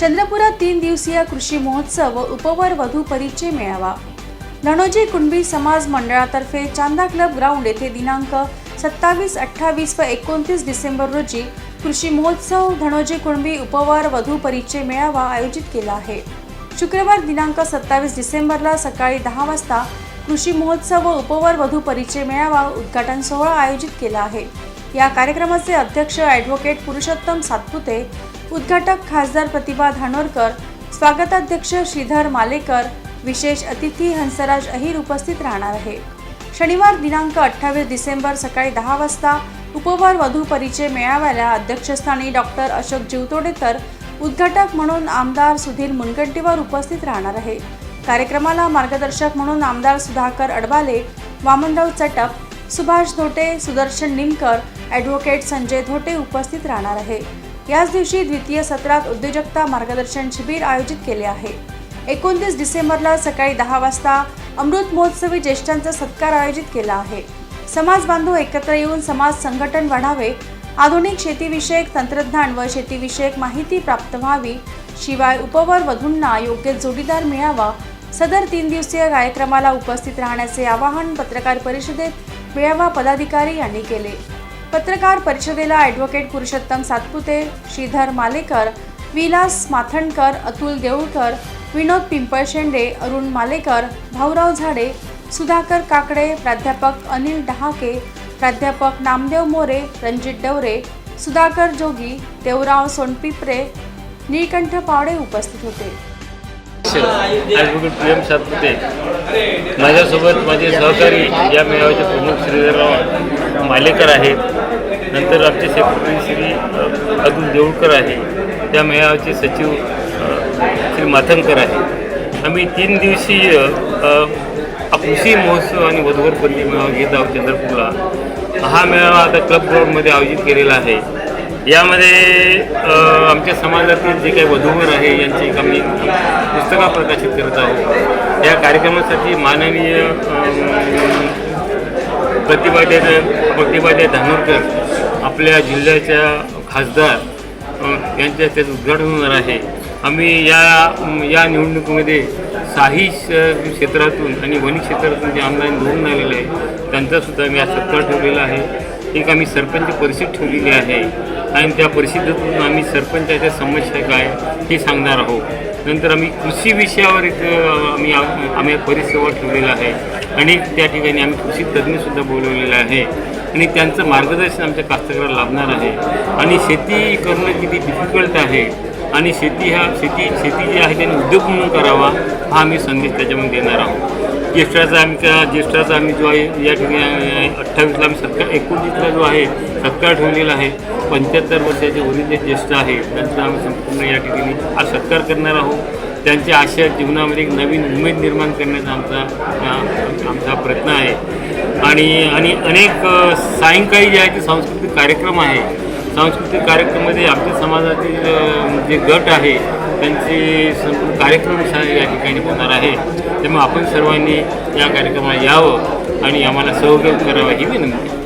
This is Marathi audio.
चंद्रपुरात तीन दिवसीय कृषी महोत्सव व उपवर वधू परिचय मेळावा. धनोजी कुणबी समाज मंडळातर्फे चांदा क्लब ग्राउंड येथे दिनांक सत्तावीस अठ्ठावीस व एकोणतीस डिसेंबर रोजी कृषी महोत्सव धनोजी कुणबी उपवार वधू परिचय मेळावा आयोजित केला आहे. शुक्रवार दिनांक सत्तावीस डिसेंबरला सकाळी दहा वाजता कृषी महोत्सव व उपवर वधू परिचय मेळावा उद्घाटन सोहळा आयोजित केला आहे. या कार्यक्रमाचे अध्यक्ष ॲडव्होकेट पुरुषोत्तम सातपुते उद्घाटक खासदार प्रतिभा धानोरकर स्वागताध्यक्ष श्रीधर मालेकर विशेष अतिथी हंसराज अहिर उपस्थित राहणार आहे. शनिवार दिनांक अठ्ठावीस डिसेंबर सकाळी दहा वाजता उपवर वधू परिचय मेळाव्याला अध्यक्षस्थानी डॉक्टर अशोक जीवतोडे तर उद्घाटक म्हणून आमदार सुधीर मुनगंटीवार उपस्थित राहणार आहे. कार्यक्रमाला मार्गदर्शक म्हणून आमदार सुधाकर अडबाले वामनराव चटप सुभाष धोटे सुदर्शन निमकर ॲडव्होकेट संजय धोटे उपस्थित राहणार आहे. याच दिवशी द्वितीय सत्रात उद्योजकता मार्गदर्शन शिबिर आयोजित केले आहे. एकोणतीस डिसेंबरला सकाळी दहा वाजता अमृत महोत्सवी ज्येष्ठांचा सत्कार आयोजित केला आहे. समाज बांधव एकत्र येऊन समाज संघटन वाढावे आधुनिक शेतीविषयक तंत्रज्ञान व शेतीविषयक माहिती प्राप्त व्हावी शिवाय उपवर वधूंना योग्य जोडीदार मिळावा सदर तीन दिवसीय कार्यक्रमाला उपस्थित राहण्याचे आवाहन पत्रकार परिषदेत मेळावा पदाधिकारी यांनी केले. पत्रकार परिषदेला ॲडव्होकेट पुरुषोत्तम सातपुते श्रीधर मालेकर विलास माथंडकर अतुल देऊळकर विनोद पिंपळशेंडे अरुण मालेकर भाऊराव झाडे सुधाकर काकडे प्राध्यापक अनिल डहाके प्राध्यापक नामदेव मोरे रणजित डवरे सुधाकर जोगी देवराव सोनपिपरे नीलकंठ पावडे उपस्थित होते. ॲडव्होकेट पी एम सातपुते माझ्यासोबत माझे सहकारी या मेळाव्याचे प्रमुख श्रीधरराव मालेकर आहेत नंतर आमचे सेक्रेटरी श्री अजून देऊळकर आहे. त्या मेळाव्याचे सचिव श्री माथंकर आहे. आम्ही तीन दिवसीय कृषी महोत्सव आणि वधूवर मेळावा घेत आहोत चंद्रपूरला. हा मेळावा आता क्लब ग्राउंडमध्ये आयोजित केलेला आहे. यामध्ये आमच्या समाजातील जे काही वधूवर आहे यांची एक आम्ही पुस्तकं प्रकाशित करत आहोत. या कार्यक्रमासाठी माननीय प्रतिभादे प्रतिभादे धानोरकर आपल्या जिल्ह्याच्या खासदार यांच्या त्याचं उद्घाटन होणार आहे. आम्ही या या निवडणुकीमध्ये साही श- क्षेत्रातून आणि वनी क्षेत्रातून जे आमदार निवडून आलेले आहे त्यांचासुद्धा आम्ही आज सत्कार ठेवलेला आहे. एक आम्ही सरपंच परिषद ठेवलेली आहे. आणि त्या परिषदेतून आम्ही सरपंचाच्या समस्या काय हे सांगणार आहोत. नंतर आम्ही कृषी विषयावर एक आम्ही आम्ही परिसंवाद ठेवलेला आहे. आणि त्या ठिकाणी आम्ही कृषी तज्ज्ञसुद्धा बोलवलेलं आहे. आणि त्यांचं मार्गदर्शन आमच्या कास्तकाराला लाभणार आहे. आणि शेती करणं किती डिफिकल्ट आहे. आणि शेती हा शेती शेती जी आहे त्याने उद्योग म्हणून करावा हा आम्ही संदेश त्याच्यामध्ये देणार आहोत. ज्येष्ठाचा आमच्या ज्येष्ठाचा आम्ही जो आहे या ठिकाणी अठ्ठावीसला आम्ही सत्कार एकोणतीसला जो आहे सत्कार ठेवलेला आहे. पंच्याहत्तर वर्षाचे वरील जे ज्येष्ठ आहे. त्यांचा आम्ही संपूर्ण या ठिकाणी हा सत्कार करणार आहोत. त्यांच्या आशा जीवनामध्ये एक नवीन उमेद निर्माण करण्याचा आमचा आमचा प्रयत्न आहे. आणि आणि अनेक सायंकाळी जे आहे ते सांस्कृतिक कार्यक्रम आहे. सांस्कृतिक कार्यक्रमामध्ये आमच्या समाजातील जे गट आहे त्यांचे संपूर्ण कार्यक्रम या ठिकाणी होणार आहे. त्यामुळे आपण सर्वांनी या कार्यक्रमाला यावं आणि आम्हाला सहयोग करावा ही विनंती.